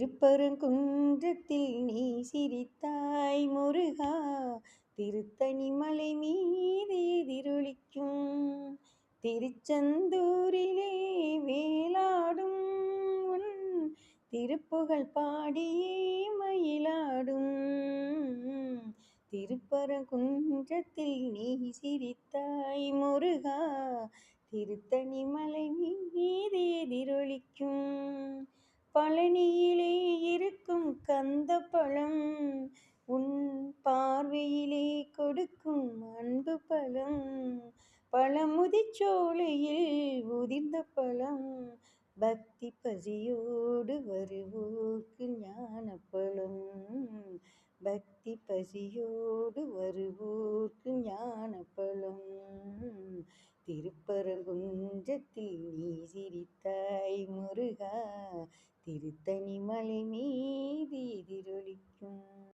திருப்பரங்குன்றத்தில் நீ சிரித்தாய் முருகா. திருத்தணி மலை மீதே திருளிக்கும் திருச்செந்தூரிலே வேலாடும் உன் திருப்புகழ் பாடியே மயிலாடும். திருப்பரங்குன்றத்தில் நீ சிரித்தாய் முருகா. திருத்தணி மலை மீதே திருளிக்கும் பழனியிலே இருக்கும் கந்த பழம் உன் பார்வையிலே கொடுக்கும் அன்பு பழம். பழமுதிச்சோலையில் உதிர்ந்த பழம். பக்தி பசியோடு வருவோர்க்கு ஞானப்பழம். பக்தி பசியோடு வருவோர்க்கு ஞானப்பழம். நெஞ்சத்தில் நீ சிரித்தாய் முருகா திருத்தணி மலை மீதி